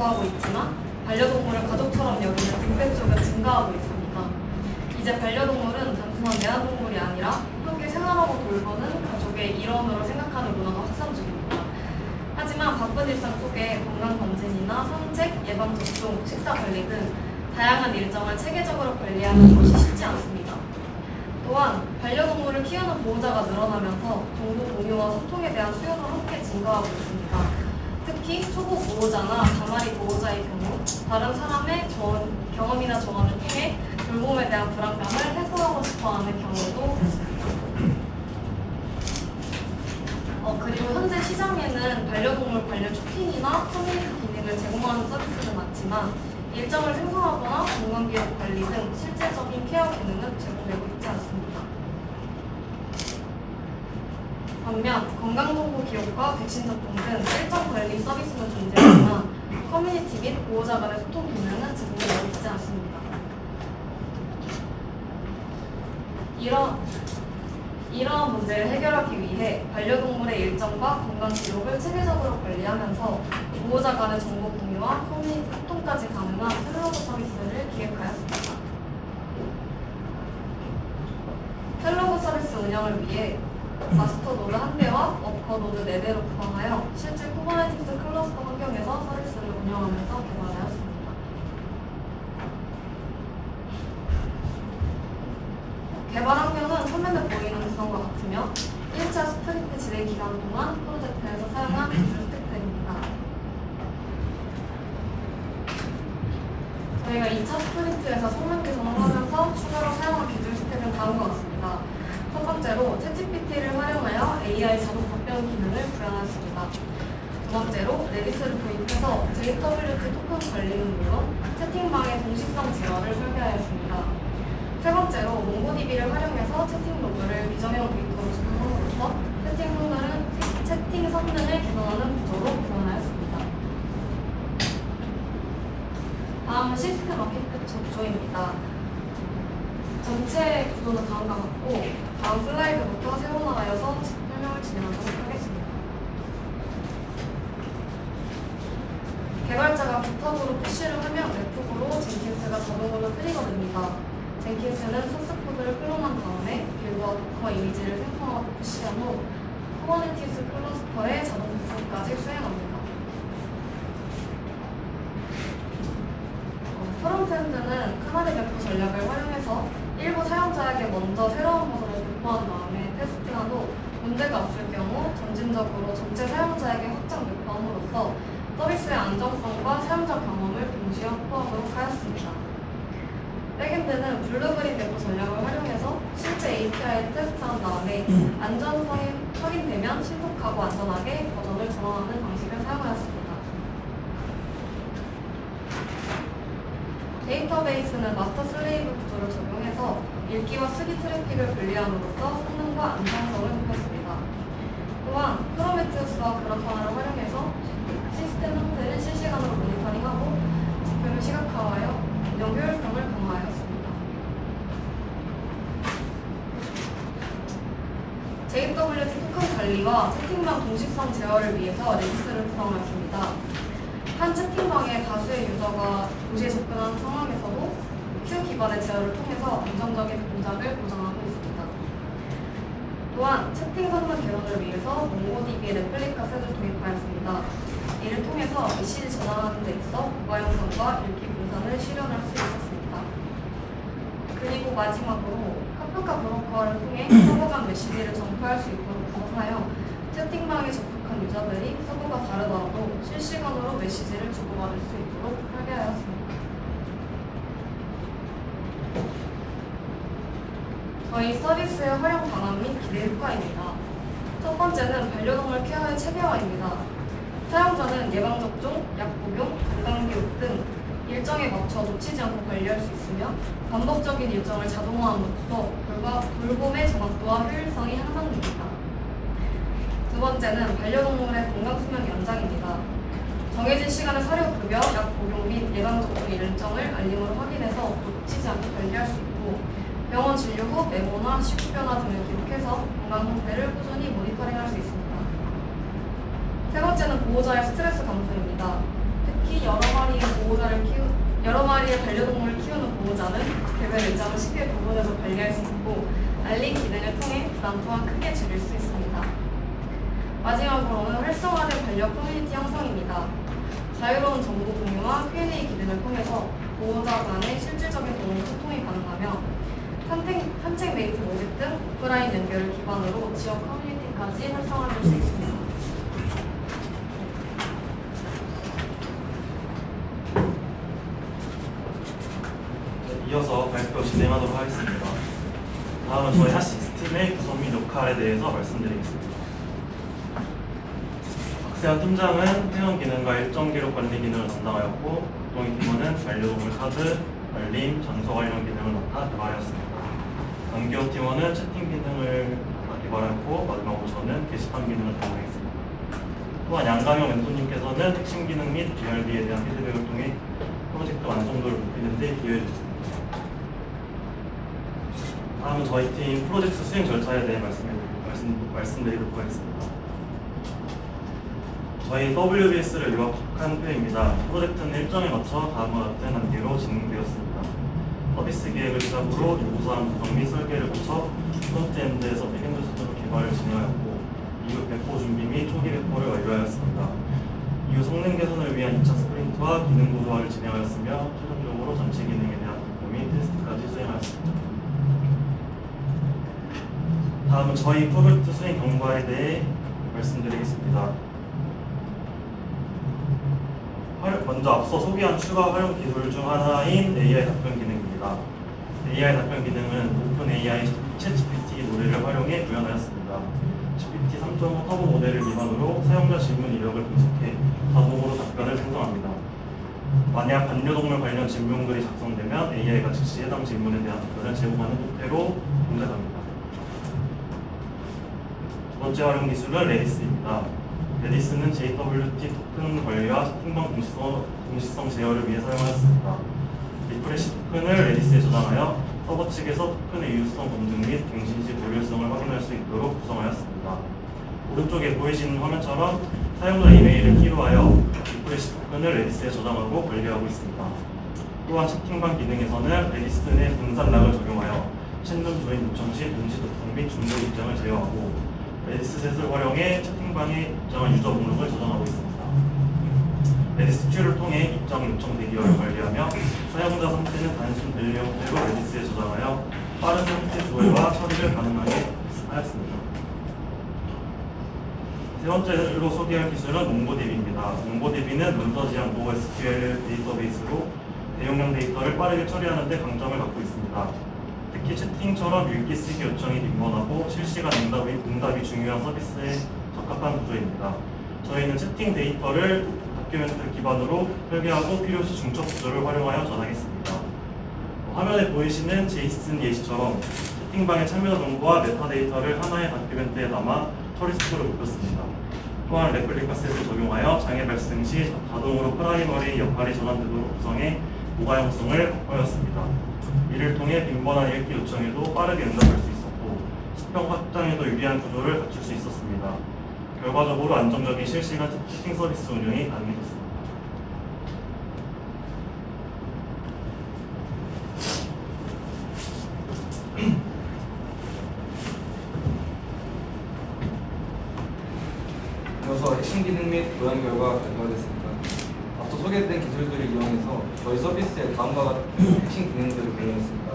감소하고 있지만 반려동물을 가족처럼 여기는 쪽은 증가하고 있습니다. 이제 반려동물은 단순한 애완동물이 아니라 함께 생활하고 돌보는 가족의 일원으로 생각하는 문화가 확산 중입니다. 하지만 바쁜 일상 속에 건강검진이나 산책, 예방접종, 식사관리 등 다양한 일정을 체계적으로 관리하는 것이 쉽지 않습니다. 또한 반려동물을 키우는 보호자가 늘어나면서 정보 공유와 소통에 대한 수요도 함께 증가하고 있습니다. 특히 초보 보호자나 가마리 보호자의 경우 다른 사람의 전- 경험 이나 정함을 통해 돌봄에 대한 불안감을 해소하고 싶어하는 경우도 있습니다. 어, 그리고 현재 시장에는 반려동물 관련 쇼핑이나 커뮤니티 기능을 제공하는 서비스는 많지만 일정을 생성하거나 건강기록 관리 등 실질적인 케어 기능은 제공되고 있지 않습니다. 반면 건강정보 기록과 백신 접종 등 일정 관리 서비스는 존재하지만 커뮤니티 및 보호자 간의 소통 기능은 제공되고 있지 않습니다. 이런 이러한 문제를 해결하기 위해 반려동물의 일정과 건강 기록을 체계적으로 관리하면서 보호자 간의 정보 공유와 커뮤니티 소통까지 가능한 텔레로그 서비스를 기획하였습니다. 텔레로그 서비스 운영을 위해 마스터 노드 한 대와 워커 노드 네 대로 구성하여 실제 쿠버네티스 클러스터 환경에서 서비스를 운영하면서 개발하였습니다. 개발 환경은 화면에 보이는 구성과 같으며 1차 스프린트 진행 기간 동안 프로젝트에서 사용한 기술 스택들입니다. 저희가 2차 스프린트에서 성능 개선을 하면서 추가로 사용한 기술 스택은 다음과 같습니다. 첫 번째로 챗GPT를 활용하여 AI 자동 답변 기능을 구현하였습니다. 두 번째로 레디스를 도입해서 JWT 토큰 관리는 물론 채팅방의 동식성 제어를 설계하였습니다. 세 번째로 몽고DB를 활용해서 채팅 로그를 비정형 데이터로 적용함으로써 채팅 성능을, 채팅 성능을 개선하는 구조로 구현하였습니다. 다음은 시스템 아키텍처 구조입니다. 전체 구조는 다음과 같고 다음 슬라이드부터 세워 나가여서 설명을 진행하도록 하겠습니다. 개발자가 깃허브로 푸시를 하면 웹북으로 젠킨스가 자동으로 클릭가 됩니다. 젠킨스는 소스 코드를 클론한 다음에 빌드와 도커 이미지를 생성하고 푸시한 후 쿠버네티스 클러스터의 자동 부속까지 수행합니다. 어, 프론트엔드는 카나리 배포 전략을 활용해서 일부 사용자에게 먼저 새로운 버전 다음에 테스팅한 후 문제가 없을 경우 점진적으로 전체 사용자에게 확장 배포함으로써 서비스의 안정성과 사용자 경험을 동시에 확보하도록 하였습니다. 백엔드는 블루그린 배포 전략을 활용해서 실제 API를 테스트한 다음에 안전성이 확인되면 신속하고 안전하게 버전을 전환하는 방식을 사용하였습니다. 데이터베이스는 마스터 슬레이브 구조를 적용해서 읽기와 쓰기 트래픽을 분리함으로써 성능과 안정성을 높였습니다. 또한 프로메테우스와 그라파나를 활용해서 시스템 상태를 실시간으로 모니터링하고 지표를 시각화하여 효율성을 강화하였습니다. JWT 토큰 관리와 채팅방 동식성 제어를 위해서 레지스를 구성하였습니다. 한 채팅방에 다수의 유저가 동시에 접근하는 상황에서도 큐 기반의 제어를 통해서 안정적인 동작을 보장하고 있습니다. 또한 채팅 성능 개선을 위해서 몽고DB 레플리카 셋을 도입하였습니다. 이를 통해서 메시지 전환하는 데 있어 고가형성과 읽기 분산을 실현할 수 있었습니다. 그리고 마지막으로 카프카 브로커를 통해 서버 간 메시지를 전파할 수 있도록 구성하여 채팅방에 접속한 유저들이 서버가 다르더라도 실시간으로 메시지를 주고받을 수 있도록 설계하였습니다. 저희 서비스의 활용 방안 및 기대 효과입니다. 첫 번째는 반려동물 케어의 체계화입니다. 사용자는 예방접종, 약 복용, 건강교육 등 일정에 맞춰 놓치지 않고 관리할 수 있으며 반복적인 일정을 자동화함으로써 결과 돌봄의 정확도와 효율성이 향상됩니다. 두 번째는 반려동물의 건강수명 연장입니다. 정해진 시간에 사료급여, 약 복용 및 예방접종 일정을 알림으로 확인해서 놓치지 않고 관리할 수 있고 병원 진료 후 메모나 식후 변화 등을 기록해서 건강 상태를 꾸준히 모니터링할 수 있습니다. 세 번째는 보호자의 스트레스 감소입니다. 특히 여러 마리의 보호자를 키우 여러 마리의 반려동물을 키우는 보호자는 개별 일정을 쉽게 구분해서 관리할 수 있고 알림 기능을 통해 부담 또한 크게 줄일 수 있습니다. 마지막으로는 활성화된 반려 커뮤니티 형성입니다. 자유로운 정보 공유와 Q&A 기능을 통해서 보호자 간의 실질적인 도움 소통이 가능하며 산책, 산책 메이트 모집 등 오프라인 연결을 기반으로 지역 커뮤니티까지 활성화될 수 있습니다. 이어서 발표 진행하도록 하겠습니다. 다음은 저희 핫시스템의 구성 및 역할에 대해서 말씀드리겠습니다. 박세현 팀장은 회원 기능과 일정 기록 관리 기능을 담당하였고, 동희 팀원은 반려동물 카드, 알림, 장소 관련 기능을 맡아 개발하였습니다. 강기호 팀원은 채팅 기능을 개발하였고, 마지막으로 저는 게시판 기능을 담당했습니다. 또한 양강영 멘토님께서는 핵심 기능 및 BRD에 대한 피드백을 통해 프로젝트 완성도를 높이는 데 기여해 주셨습니다. 다음은 저희 팀 프로젝트 수행 절차에 대해 말씀드리도록 하겠습니다. 저희 WBS를 요약한 표입니다. 프로젝트는 일정에 맞춰 다음과 같은 단계로 진행되었습니다. 서비스 기획을 시작으로 요구사항 및 설계를 거쳐 프론트엔드에서 백엔드 수준으로 개발을 진행하였고 이후 배포 준비 및 초기 배포를 완료하였습니다. 이후 성능 개선을 위한 2차 스프린트와 기능 고도화를 진행하였으며 최종적으로 전체 기능에 대한 발표 및 테스트까지 수행하였습니다. 다음은 저희 프로젝트 수행 경과에 대해 말씀드리겠습니다. 활- 먼저 앞서 소개한 추가 활용 기술 중 하나인 AI 답변 기능 입니다. AI 답변 기능은 오픈 AI 챗 GPT 모델을 활용해 구현하였습니다. GPT 3.5 터보 모델을 기반으로 사용자 질문 이력을 분석해 자동으로 답변을 생성합니다. 만약 반려동물 관련 질문글이 작성되면 AI가 즉시 해당 질문에 대한 답변을 제공하는 형태로 동작합니다. 두 번째 활용 기술은 레디스입니다. 레디스는 JWT 토큰 관리와 채팅방 공시성, 공시성 제어를 위해 사용하였습니다. 리프레시 토큰을 레디스에 저장하여 서버 측에서 토큰의 유효성 검증 및 갱신시 고려성을 확인할 수 있도록 구성하였습니다. 오른쪽에 보이시는 화면처럼 사용자 이메일을 키로하여 리프레시 토큰을 레디스에 저장하고 관리하고 있습니다. 또한 채팅방 기능에서는 레디스 내 분산락을 적용하여 챈덤 조인 요청 시 동시 도통 및 중복 입장을 제어하고 레디스셋을 활용해 채팅방에 입장한 유저 목록을 저장하고 있습니다. 레디스 큐를 통해 입장 요청 대기열을 관리하며 사용자 상태는 단순 델리 형태로 레디스에 저장하여 빠른 상태 조회와 처리를 가능하게 하였습니다. 세 번째로 소개할 기술은 몽고DB입니다. 몽고DB는 문서 지향 보호 SQL 데이터베이스로 대용량 데이터를 빠르게 처리하는 데 강점을 갖고 있습니다. 특히 채팅처럼 읽기 쓰기 요청이 빈번하고 실시간 응답이, 응답이 중요한 서비스에 적합한 구조입니다. 저희는 채팅 데이터를 다큐멘트 기반으로 설계하고 필요시 중첩 구조를 활용하여 전하겠습니다. 화면에 보이시는 제이슨 예시처럼 채팅방의 참여 정보와 메타데이터를 하나의 다큐멘트에 담아 처리 속도를 높였습니다. 또한 레플리카 셋을 적용하여 장애 발생 시 자동으로 프라이머리 역할이 전환되도록 구성해 모가 형성을 확보하였습니다. 이를 통해 빈번한 읽기 요청에도 빠르게 응답할 수 있었고 수평 확장에도 유리한 구조를 갖출 수 있었습니다. 결과적으로 안정적인 실시간 채팅 서비스 운영이 가능해졌습니다. 이어서 핵심 기능 및 교양 결과 발표하겠습니다. 앞서 소개된 기술들을 이용해서 저희 서비스에 다음과 같은 핵심 기능들을 발견했습니다.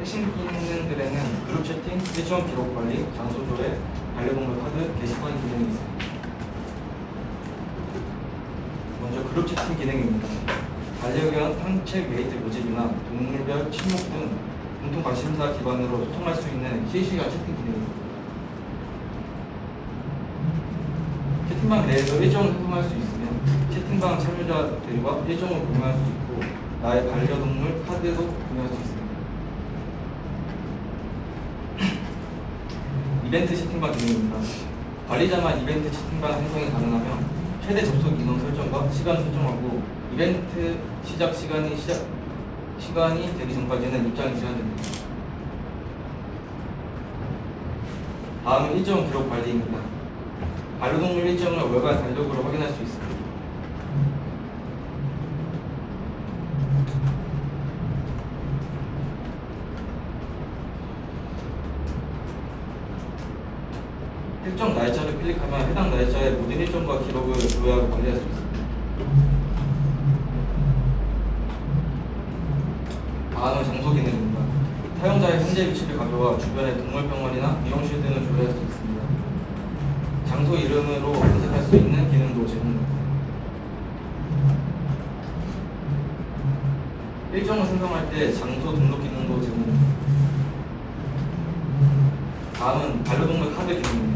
핵심 기능들에는 그룹 채팅, 일정 기록 관리, 장소 조회, 반려동물 카드, 게시판 기능이 있습니다. 먼저 그룹 채팅 기능입니다. 반려견 산책 메이트 모집이나 동물별 침묵 등 공통 관심사 기반으로 소통할 수 있는 실시간 채팅 기능입니다. 채팅방 내에서 일정을 사용할 수 있으면 채팅방 참여자들과 일정을 공유할 수 있고 나의 반려동물 카드도 공유할 수 있습니다. 이벤트 채팅방 기능입니다. 관리자만 이벤트 채팅방 생성이 가능하며 최대 접속 인원 설정과 시간 설정하고 이벤트 시작 시간이 시작 시간이 되기 전까지는 입장이 제한됩니다. 다음은 일정 기록 관리입니다. 반려동물 일정을 월간 달력으로 확인할 수 있습니다. 클릭하면 해당 날짜의 모든 일정과 기록을 조회하고 관리할 수 있습니다. 다음은 장소 기능입니다. 사용자의 현재 위치를 가져와 주변의 동물병원이나 미용실 등을 조회할 수 있습니다. 장소 이름으로 검색할 수 있는 기능도 제공됩니다. 일정을 생성할 때 장소 등록 기능도 제공됩니다. 다음은 반려동물 카드 기능입니다.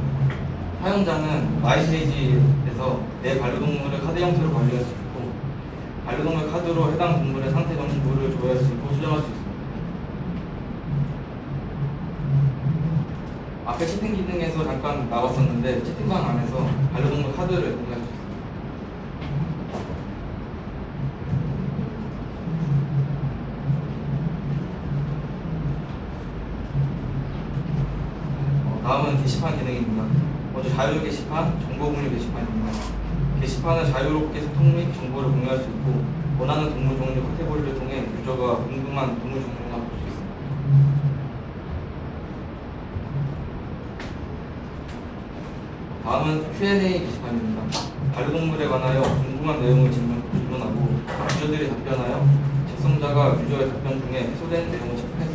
사용자는 마이페이지에서 내 반려동물을 카드 형태로 관리할 수 있고 반려동물 카드로 해당 동물의 상태 정보를 조회할 수 있고 수정할 수 있습니다. 앞에 채팅 기능에서 잠깐 나왔었는데 채팅방 안에서 반려동물 카드를 공유할 수 있습니다. 어, 다음은 게시판 기능입니다. 먼저 자유 게시판, 정보 공유 게시판입니다. 게시판은 자유롭게 소통 및 정보를 공유할 수 있고 원하는 동물 종류 카테고리를 통해 유저가 궁금한 동물 종류나 볼 수 있습니다. 다음은 Q&A 게시판입니다. 반려동물에 관하여 궁금한 내용을 질문, 질문하고 유저들이 답변하여 작성자가 유저의 답변 중에 해소된 내용을 있습니다.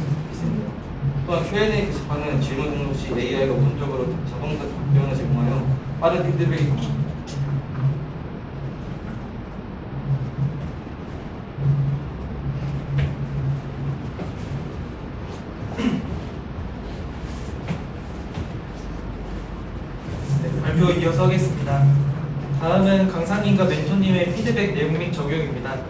또한 Q&A 게시판은 질문 등록 시 AI가 우선적으로 자동 답변을 제공하여 빠른 피드백이 가능합니다. 네, 발표 이어서 하겠습니다. 다음은 강사님과 멘토님의 피드백 내용 및 적용입니다.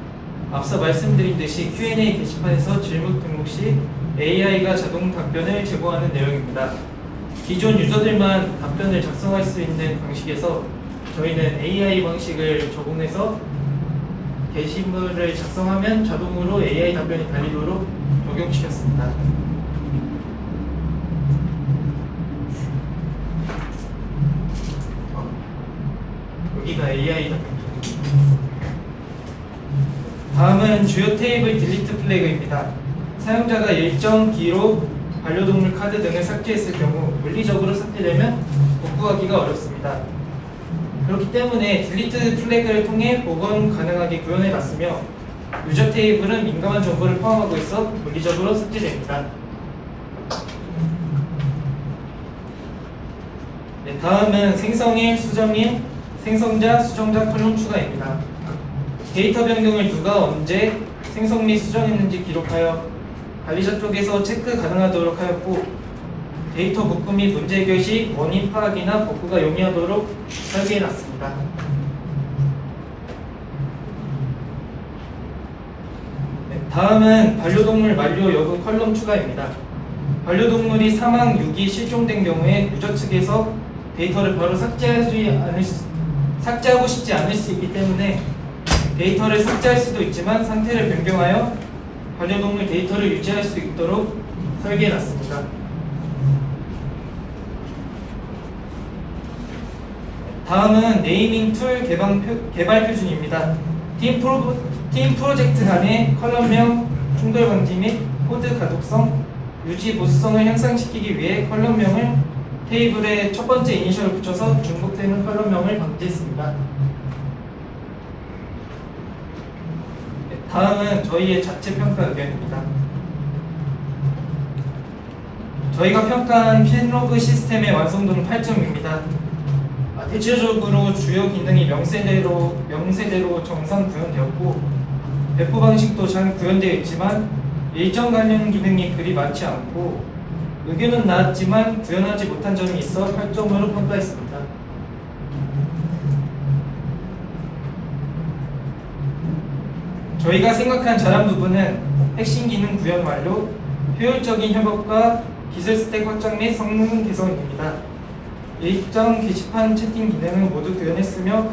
앞서 말씀드린 듯이 Q&A 게시판에서 질문 등록 시 AI가 자동 답변을 제공하는 내용입니다. 기존 유저들만 답변을 작성할 수 있는 방식에서 저희는 AI 방식을 적용해서 게시물을 작성하면 자동으로 AI 답변이 달리도록 적용시켰습니다. 여기가 AI 답변입니다. 다음은 주요 테이블 딜리트 플래그입니다. 사용자가 일정 기록, 반려동물 카드 등을 삭제했을 경우 물리적으로 삭제되면 복구하기가 어렵습니다. 그렇기 때문에 딜리트 플래그를 통해 복원 가능하게 구현해 놨으며 유저 테이블은 민감한 정보를 포함하고 있어 물리적으로 삭제됩니다. 네, 다음은 생성일, 수정일, 생성자, 수정자 컬럼 추가입니다. 데이터 변경을 누가 언제 생성 및 수정했는지 기록하여 관리자 쪽에서 체크 가능하도록 하였고 데이터 복구 및 문제 해결 시 원인 파악이나 복구가 용이하도록 설계해놨습니다. 네, 다음은 반려동물 만료 여부 컬럼 추가입니다. 반려동물이 사망, 유기, 실종된 경우에 유저 측에서 데이터를 바로 삭제하지 않을 수, 삭제하고 싶지 않을 수 있기 때문에 데이터를 삭제할 수도 있지만 상태를 변경하여 반려동물 데이터를 유지할 수 있도록 설계해놨습니다. 다음은 네이밍 툴 개방 표, 개발 표준입니다. 팀, 프로, 팀 프로젝트 간의 컬럼명 충돌 방지 및 코드 가독성, 유지 보수성을 향상시키기 위해 컬럼명을 테이블에 첫 번째 이니셜을 붙여서 중복되는 컬럼명을 방지했습니다. 네, 다음은 저희의 자체 평가 의견입니다. 저희가 평가한 핀로그 시스템의 완성도는 8점입니다. 아, 대체적으로 주요 기능이 명세대로 명세대로 정상 구현되었고 배포 방식도 잘 구현되어 있지만 일정 관련 기능이 그리 많지 않고 의견은 나왔지만 구현하지 못한 점이 있어 8점으로 평가했습니다. 저희가 생각한 잘한 부분은 핵심 기능 구현 완료, 효율적인 협업과 기술 스택 확장 및 성능 개선입니다. 일정 게시판 채팅 기능은 모두 구현했으며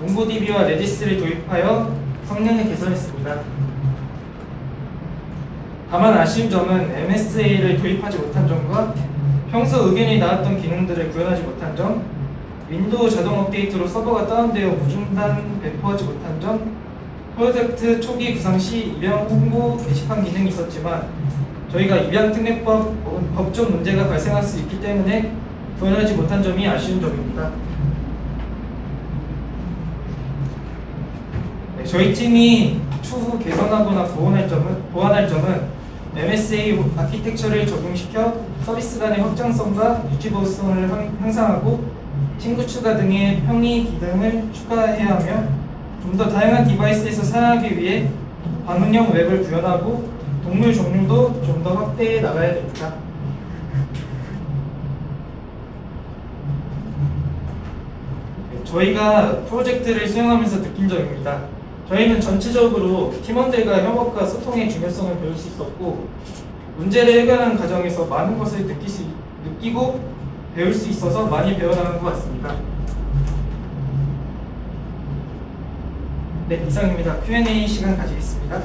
몽고DB와 레디스를 도입하여 성능을 개선했습니다. 다만 아쉬운 점은 MSA를 도입하지 못한 점과 평소 의견이 나왔던 기능들을 구현하지 못한 점, 윈도우 자동 업데이트로 서버가 다운되어 무중단 배포하지 못한 점, 프로젝트 초기 구상 시 입양 홍보 게시판 기능이 있었지만 저희가 입양 특례법 법- 법적 문제가 발생할 수 있기 때문에 구현하지 못한 점이 아쉬운 점입니다. 네, 저희 팀이 추후 개선하거나 보완할 점은 보완할 점은 MSA 아키텍처를 적용시켜 서비스 간의 확장성과 유지 보수성을 향- 향상하고 친구 추가 등의 평이 기능을 추가해야 하며 좀 더 다양한 디바이스에서 사용하기 위해 반응형 웹을 구현하고 동물 종류도 좀 더 확대해 나가야 됩니다. 네, 저희가 프로젝트를 수행하면서 느낀 점입니다. 저희는 전체적으로 팀원들과 협업과 소통의 중요성을 배울 수 있었고 문제를 해결하는 과정에서 많은 것을 느낄 수, 느끼고 배울 수 있어서 많이 배워나간 것 같습니다. 네, 이상입니다. Q&A 시간 가지겠습니다.